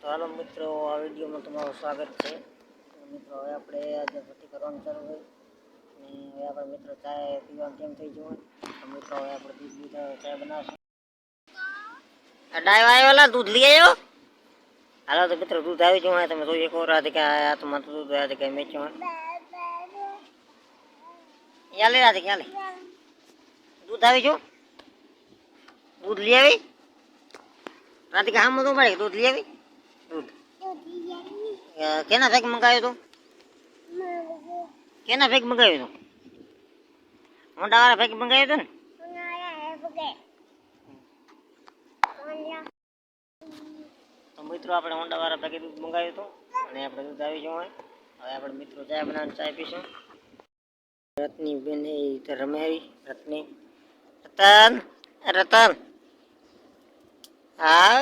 તો હાલો મિત્રો આ વિડીયોમાં તમારું સ્વાગત છે તો મિત્રો હવે આપણે આજે ભઠ્ઠી કરવાનું ચાલુ હોય અને હવે આપણે મિત્રો ચાય પીવાનું કેમ થઈ ગયું હોય તો મિત્રો હવે આપણે દૂધ દૂધ ચાય બનાવશું આ ડાયો આવેલા દૂધ લઈ આવ્યો હાલો તો મિત્રો દૂધ આવી ગયું હોય તમે જોઈ શકો રાધિકા આ તો માથું દૂધ રાધિકા મેચ્યું હોય યા લે રાધિકા લે દૂધ આવી ગયું દૂધ લઈ આવી રાધિકા હા તો મળે દૂધ લઈ આવી દૂધ અ, કેના ભેગ મંગાવ્યું તું? કેના ભેગ મંગાવ્યું તું? મોટાવાળા ભેગ મંગાવ્યું તું ને? તો મિત્રો, આપણે મોટાવાળા ભેગે દૂધ મંગાવ્યું હતું અને આપણે દૂધ આવી જવું હવે આપણે મિત્રો ચા બનાવીને ચા પીશું રત્ની બેન એ તો રમે આવી, રત્ની. રતન રતન. હા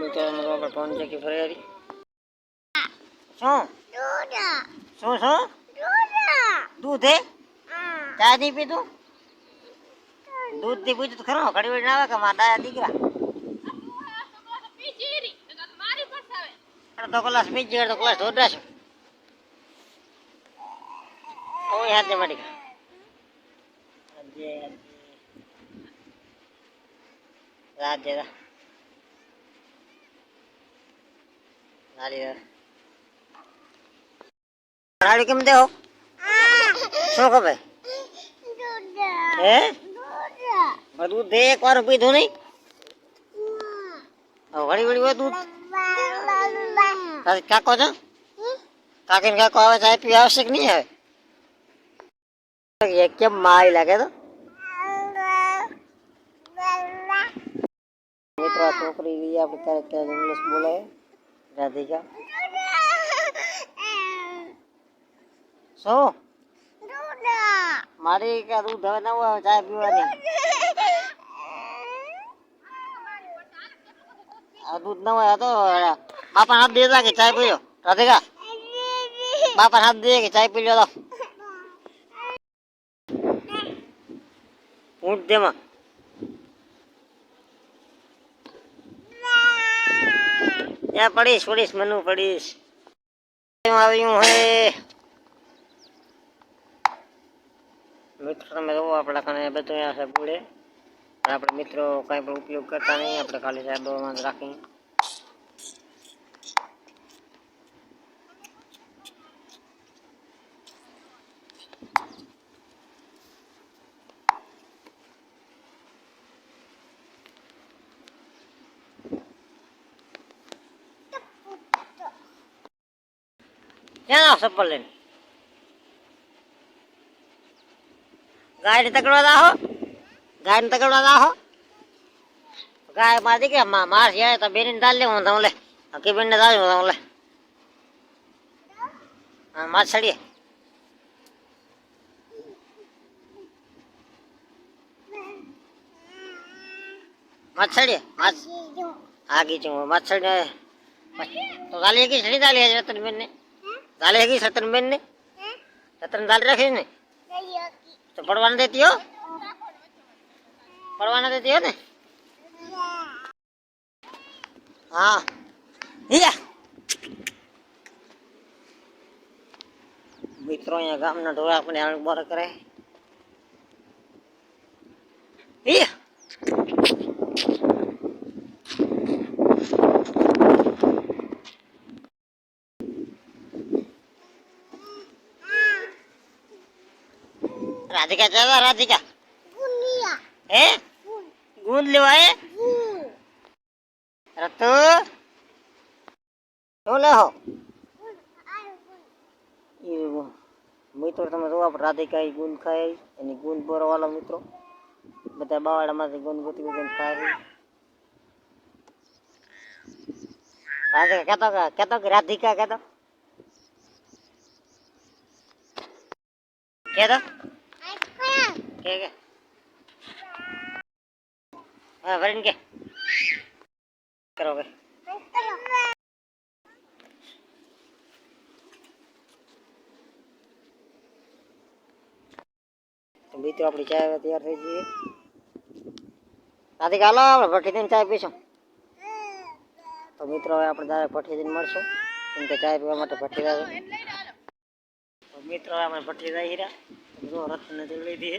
મિત્રો આપણે ફોન છે કે ફરી શું? શું શું? દૂધ. હે? ચા નહીં પીધું? દૂધથી પીધું તો ખરું ઘડી વડી આવે કે મારા દીકરા? અડધો કલાક બીજી અડધો કલાક ધોડાશું ઓય હાથે મારી. આજે રાજે રા નાલી રાડી કેમ દેહો શું ખબર હે બધું દે એક વાર પીધું નહીં હવે વળી વળી હોય દૂધ તારી કાકો છો કાકીને કાકો આવે ચા પીવા આવશે કે નહીં આવે એક કેમ માય લાગે તો મિત્રો આ છોકરી રહી આપણે ક્યારેક ક્યારેક ઇંગ્લિશ બોલે રાધિકા શું મારી કે દૂધ હવે ના હોય ચા પીવાની. આ દૂધ ના હોય તો બાપા હાથ દેતા કે ચાય પીયો. રાધિકા. બાપા હાથ દે કે ચાય પી લો તો. ઊંટ દેમાં. ત્યાં પડીશ પડીશ, મનુ પડીશ. આવ્યું હે. મિત્રો, તમે રહો આપણા કને બધું અહીંયા છે પૂડે આપણે મિત્રો કાંઈ પણ ઉપયોગ કરતા નહીં, આપણે ખાલી સાહેબ જ सब गाय हो? हो? गाय मार दी मार जाए तो बेनी डाल ले अके बेनी डाल हाँ मार मछली आगे जो मछली तो डाली की छड़ी डाली है रतन मैंने દાલે કી સતન બેન ને સતન દાલ રાખે ને? તો પડવાના દેતી હો? પડવાના દેતી હો ને? હા. હિયા. મિત્રો અહીંયા ગામના ઢોળા આપણે બોર કરે. રાધિકા જવા રાધિકા. હે? ગુંદ લેવા હે? રતુ. શું લેહો મિત્રો તમે જોવા પણ રાધિકા ગુંદ ખાય. એની ગુંદ બોરવાળા મિત્રો. બધા બાવાડામાંથી ગુંદ ગોતી ગોતીને ખાય રાધિકા કેતો કેતો કે રાધિકા કેતો? કેતો? કે કે હા વરીન કે કે તો આપણી ચા તૈયાર થઈ ગઈ દાદી કાલો આપણે ભઠ્ઠી દઈને ચા પીશું. તો મિત્રો, હવે આપણે દાદા ભઠ્ઠી દઈને મળશું. કેમ કે ચા પીવા માટે ભઠ્ઠી દાદા મિત્રો આપણે ભઠ્ઠી જાય હીરા રતન લીધી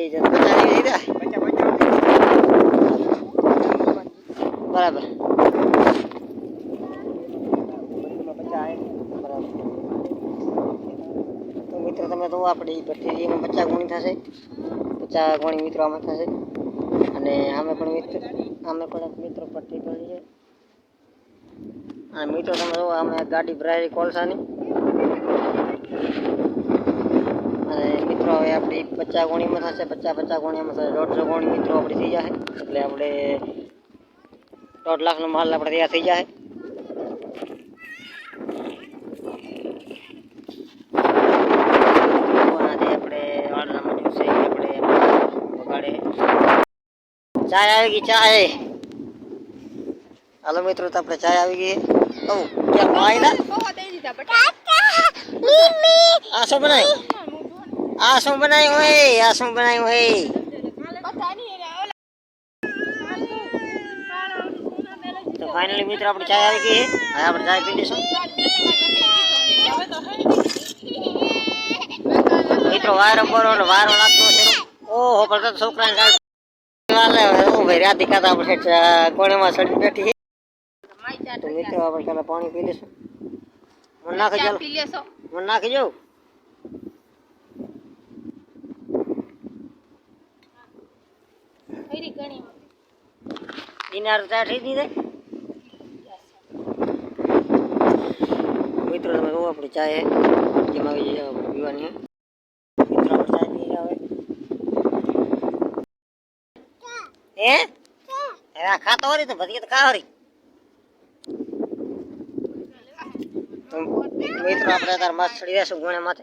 લીધા બરાબર. તો મિત્રો તમે તો આપણી ભઠ્ઠી એમાં પચાસ ગુણી થશે. પચાસ ગુણી મિત્રો આમાં થશે. અને અમે પણ મિત્રો અમે પણ મિત્રો ભઠ્ઠી પણ છે. અને મિત્રો તમે જો અમે ગાડી ભરાયેલી કોલસાની. મિત્રો હવે આપણી પચાસ ગુણીમાં થશે પચાસ પચાસ ગુણીમાં થશે દોઢસો ગુણી મિત્રો આપણી થઈ જશે એટલે આપણે દોઢ લાખનો માલ આપણે તૈયાર થઈ જાય આજે આપણે વાળનામાં દિવસે આપણે વગાડે ચાય આવી ગઈ ચાય હાલો મિત્રો તો આપણે ચાય આવી ગઈ ઓ ક્યાં આયલા આ શું બનાવ્યું આ શું બનાવ્યું હોય આ શું બનાવ્યું હોય તો ફાઇનલી મિત્રો આપણે ચાય આવી ગઈ છે હવે આપણે ચાય પી લઈશું મિત્રો વાયરો બરો ને વાયરો લાગતો છે ઓહો પણ તો છોકરાને ગાડી વાલે ઓ ભાઈ રાધિકા તો આપણે ઠેઠ કોણીમાં સડી બેઠી છે તો મિત્રો આપણે ચાલો પાણી પી લઈશું મને નાખી ચાલો મને નાખી જાઉં દિનાર ચા થઈ દીધે. મિત્રો તમે જોવો આપણી ચાય જેમાં પીવાની મિત્રો આપણે ચા પી રહ્યા હવે હે? આ ખાતો હરી તો ભજી તો ખા હરી મિત્રો આપણે તાર માસ ચડી જશું ગુણે માથે.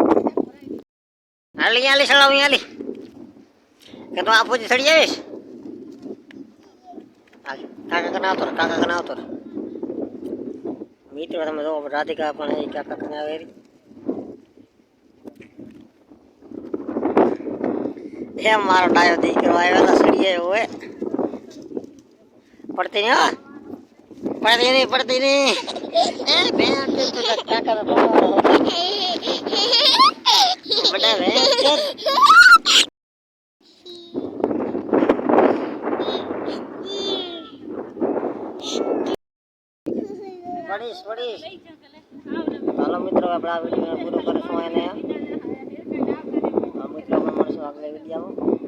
હાલી હાલી સળાવ હાલી કે તું આપો સડી આવીશ? કાકા કને આવતો કાકા કને આવતો મિત્રો તમે જો રાધિકા પણ કાકા કને આવે એ મારો ડાયો દીકરો આવ્યો તો સડી આવ્યો હોય પડતી નહીં હો. પડતી નહીં પડતી નહીં. એ બેન કાકા बटा है પડીશ પડીશ ચાલો મિત્રો આપણે આ વિડીયો પૂરો કરીશું એને મિત્રો આપણે મળશું આગળ વિડીયો